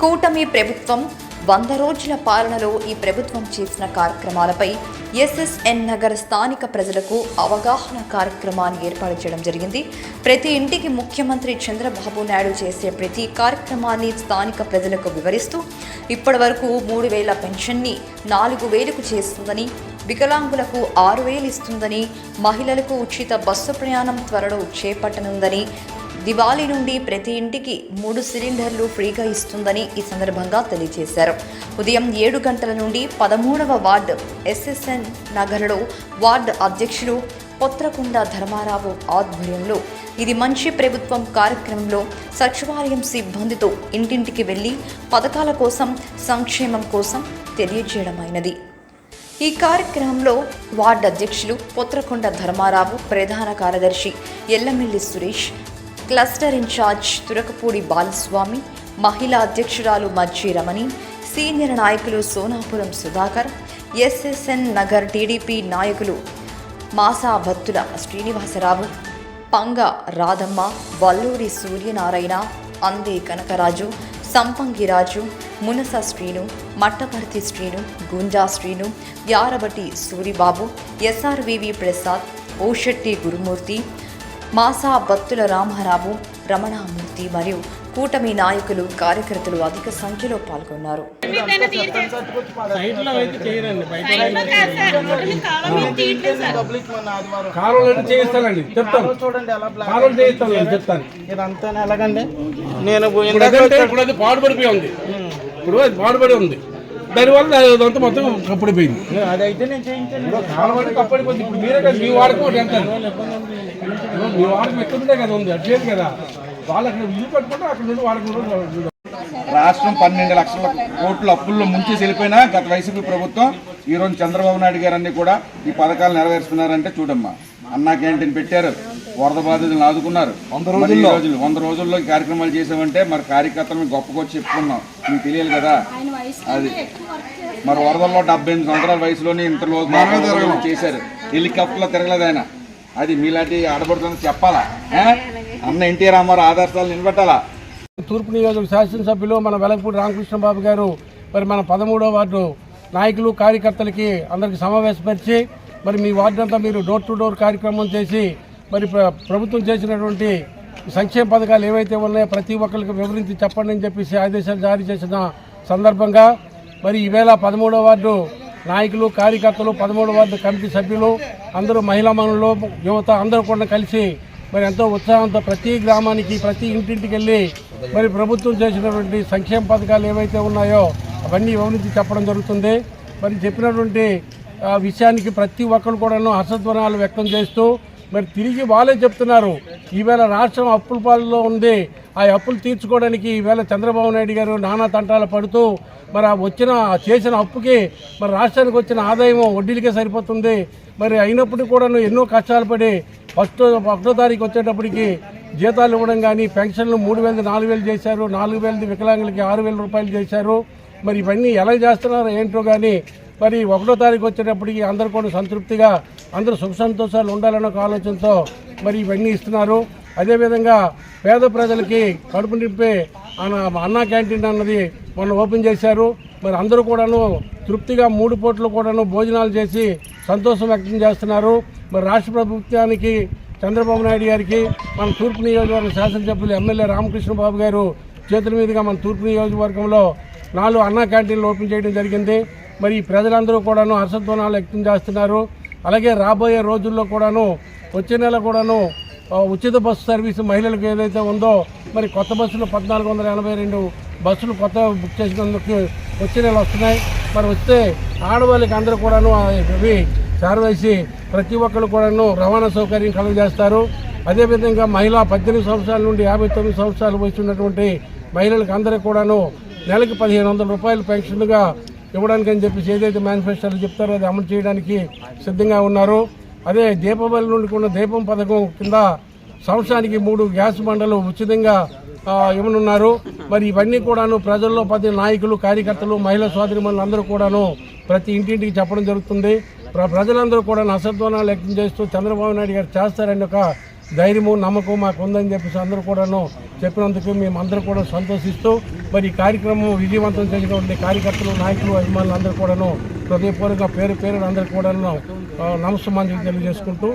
కూటమి ప్రభుత్వం వంద రోజుల పాలనలో ఈ ప్రభుత్వం చేసిన కార్యక్రమాలపై ఎస్ఎస్ఎన్ నగర్ స్థానిక ప్రజలకు అవగాహన కార్యక్రమాన్ని ఏర్పాటు చేయడం జరిగింది. ప్రతి ఇంటికి ముఖ్యమంత్రి చంద్రబాబు నాయుడు చేసే ప్రతి కార్యక్రమాన్ని స్థానిక ప్రజలకు వివరిస్తూ ఇప్పటివరకు మూడు వేల పెన్షన్ని నాలుగు వేలకు చేస్తుందని వికలాంగులకు ఆరు వేలు ఇస్తుందని మహిళలకు ఉచిత బస్సు ప్రయాణం త్వరలో చేపట్టనుందని దివాళీ నుండి ప్రతి ఇంటికి మూడు సిలిండర్లు ఫ్రీగా ఇస్తుందని ఈ సందర్భంగా తెలియజేశారు. ఉదయం ఏడు గంటల నుండి పదమూడవ వార్డు ఎస్ఎస్ఎన్ నగర్లో వార్డు అధ్యక్షులు పొత్రకుండ ధర్మారావు ఆధ్వర్యంలో ఇది మంచి ప్రభుత్వం కార్యక్రమంలో సచివాలయం సిబ్బందితో ఇంటింటికి వెళ్ళి పథకాల కోసం సంక్షేమం కోసం తెలియజేయడమైనది. ఈ కార్యక్రమంలో వార్డు అధ్యక్షులు పొత్రకొండ ధర్మారావు ప్రధాన కార్యదర్శి ఎల్లమిల్లి సురేష్ క్లస్టర్ ఇన్ఛార్జ్ తురకపూడి బాలస్వామి మహిళా అధ్యక్షురాలు మజ్జి రమణి సీనియర్ నాయకులు సోనాపురం సుధాకర్ ఎస్ఎస్ఎన్ నగర్ టీడీపీ నాయకులు మాసా భత్తుల శ్రీనివాసరావు పంగ రాధమ్మ వల్లూరి సూర్యనారాయణ అందే కనకరాజు సంపంగిరాజు మునస శ్రీను మట్టపర్తి శ్రీను గుంజా శ్రీను యారబటి సూరిబాబు ఎస్ఆర్వివి ప్రసాద్ ఓషెట్టి గురుమూర్తి మాసా భక్తుల రామారావు రమణామూర్తి మరియు కూటమి నాయకులు కార్యకర్తలు అధిక సంఖ్యలో పాల్గొన్నారు. సైడ్లో అయితే చేయరండి బయట పబ్లిక్ మన ఆదివారం కాలువలను చేయిస్తానండి చెప్తాను. చూడండి ఎలా బ్లాక్ కాలువలు చేయిస్తాను నేను పాడుపడిపోయి ఉంది. ఇప్పుడు అది పాడుపడి ఉంది. దానివల్ల అదంతా మొత్తం కప్పుడిపోయింది. అదైతే నేను చేయించాను. కాలువలు కప్పడిపోయింది. ఇప్పుడు మీరే కదా మీ వాడకం ఒకటి ఎంత మీ ఎక్కడుండే కదా ఉంది కదా. వాళ్ళు అక్కడ ఇల్లు కట్టుకుంటే అక్కడ నుండి వాడకం రాష్ట్రం పన్నెండు లక్షల కోట్ల అప్పుల్లో ముంచేసి వెళ్ళిపోయినా గత వైసీపీ ప్రభుత్వం ఈ రోజు చంద్రబాబు నాయుడు గారు అన్ని కూడా ఈ పథకాలు నెరవేరుస్తున్నారంటే చూడమ్మా. అన్నా క్యాంటీన్ పెట్టారు వరద బాధితులను ఆదుకున్నారు. ఈ రోజులు వంద రోజుల్లో ఈ కార్యక్రమాలు చేసామంటే మరి కార్యకర్తలను గొప్పకొచ్చి చెప్పుకున్నాం. మీకు తెలియాలి కదా. అది. మరి వరదల్లో డెబ్బై ఎనిమిది సంవత్సరాల వయసులోనే ఇంతలో చేశారు. హెలికాప్టర్లో తిరగలేదు ఆయన. అది మీలాంటి ఆడబడుతుంది చెప్పాలా? అన్న ఎన్టీ రామారావు ఆదర్శాలు నిలబెట్టాలా? తూర్పు నియోజక శాసనసభ్యులు మన వెలగపూడి రామకృష్ణ బాబు గారు మరి మన పదమూడవ వార్డు నాయకులు కార్యకర్తలకి అందరికి సమావేశపరిచి మరి మీ వార్డు అంతా మీరు డోర్ టు డోర్ కార్యక్రమం చేసి మరి ప్ర- ప్రభుత్వం చేసినటువంటి సంక్షేమ పథకాలు ఏవైతే ఉన్నాయో ప్రతి ఒక్కరికి వివరించి చెప్పండి అని చెప్పేసి ఆదేశాలు జారీ చేసిన సందర్భంగా మరి ఈవేళ పదమూడవ వార్డు నాయకులు కార్యకర్తలు పదమూడు వార్డు కమిటీ సభ్యులు అందరూ మహిళా మనులు యువత అందరూ కూడా కలిసి మరి ఎంతో ఉత్సాహంతో ప్రతి గ్రామానికి ప్రతి ఇంటింటికి వెళ్ళి మరి ప్రభుత్వం చేసినటువంటి సంక్షేమ పథకాలు ఏవైతే ఉన్నాయో అవన్నీ వివరించి చెప్పడం జరుగుతుంది. మరి చెప్పినటువంటి ఆ, విషయానికి ప్రతి ఒక్కరు కూడాను హర్షధ్వనాలు వ్యక్తం చేస్తూ మరి తిరిగి వాళ్ళే చెప్తున్నారు. ఈవేళ రాష్ట్రం అప్పుల పాలలో ఉంది. ఆ అప్పులు తీర్చుకోవడానికి ఈవేళ చంద్రబాబు నాయుడు గారు నానా తంటాలు పడుతూ మరి ఆ వచ్చిన చేసిన అప్పుకి మరి రాష్ట్రానికి వచ్చిన ఆదాయం వడ్డీలకే సరిపోతుంది. మరి అయినప్పటికీ కూడా ఎన్నో కష్టాలు పడి ఫస్ట్ ఒకటో తారీఖు వచ్చేటప్పటికి జీతాలు ఇవ్వడం కానీ పెన్షన్లు మూడు వేలది నాలుగు వేలు చేశారు. నాలుగు వేలది వికలాంగులకి ఆరు వేల రూపాయలు చేశారు. మరి ఇవన్నీ ఎలా చేస్తున్నారో ఏంటో కానీ మరి ఒకటో తారీఖు వచ్చేటప్పటికి అందరు కూడా సంతృప్తిగా అందరూ సుఖ సంతోషాలు ఉండాలన్న ఒక ఆలోచనతో మరి ఇవన్నీ ఇస్తున్నారు. అదేవిధంగా పేద ప్రజలకి కడుపు నింపే అన్న అన్నా క్యాంటీన్ అన్నది మొన్న ఓపెన్ చేశారు. మరి అందరూ కూడాను తృప్తిగా మూడు పూటలు కూడాను భోజనాలు చేసి సంతోషం వ్యక్తం చేస్తున్నారు. మరి రాష్ట్ర ప్రభుత్వానికి చంద్రబాబు నాయుడు గారికి మన తూర్పు నియోజకవర్గ శాసనసభ్యులు ఎమ్మెల్యే రామకృష్ణ బాబు గారు చేతుల మీదుగా మన తూర్పు నియోజకవర్గంలో నాలుగు అన్నా క్యాంటీన్లు ఓపెన్ చేయడం జరిగింది. మరి ప్రజలందరూ కూడాను హర్షధ్వనాలు వ్యక్తం చేస్తున్నారు. అలాగే రాబోయే రోజుల్లో కూడాను వచ్చే నెల కూడాను ఉచిత బస్సు సర్వీసు మహిళలకు ఏదైతే ఉందో మరి కొత్త బస్సులు పద్నాలుగు వందల ఎనభై రెండు బస్సులు కొత్త బుక్ చేసినందుకు వచ్చే నెల వస్తున్నాయి. మరి వస్తే ఆడవాళ్ళకి అందరూ కూడాను అవి చేరవేసి ప్రతి ఒక్కరు కూడాను రవాణా సౌకర్యం కలుగజేస్తారు. అదేవిధంగా మహిళా పద్దెనిమిది సంవత్సరాల నుండి యాభై తొమ్మిది సంవత్సరాలు వచ్చినటువంటి మహిళలకు అందరూ కూడాను నెలకు పదిహేను వందల రూపాయలు పెన్షన్గా ఇవ్వడానికి అని చెప్పేసి ఏదైతే మేనిఫెస్టోలు చెప్తారో అది అమలు చేయడానికి సిద్ధంగా ఉన్నారు. అదే దీపావళి నుండి కూడా దీపం పథకం కింద సంవత్సరానికి మూడు గ్యాస్ బండలు ఉచితంగా ఇవ్వనున్నారు. మరి ఇవన్నీ కూడాను ప్రజల్లో ప్రతి నాయకులు కార్యకర్తలు మహిళా సోదరిమణులు అందరూ కూడాను ప్రతి ఇంటింటికి చెప్పడం జరుగుతుంది. ప్ర- ప్రజలందరూ కూడా అసత్వానాలు వ్యక్తం చేస్తూ చంద్రబాబు నాయుడు గారు చేస్తారని ఒక ధైర్యము నమ్మకం మాకు ఉందని చెప్పేసి అందరూ కూడాను చెప్పినందుకు మేము అందరూ కూడా సంతోషిస్తూ మరి ఈ కార్యక్రమం విజయవంతం చేసినటువంటి కార్యకర్తలు నాయకులు అభిమానులు అందరూ కూడాను హృదయపూర్వక పేరు పేరు అందరూ కూడాను నమస్కారం తెలియజేసుకుంటూ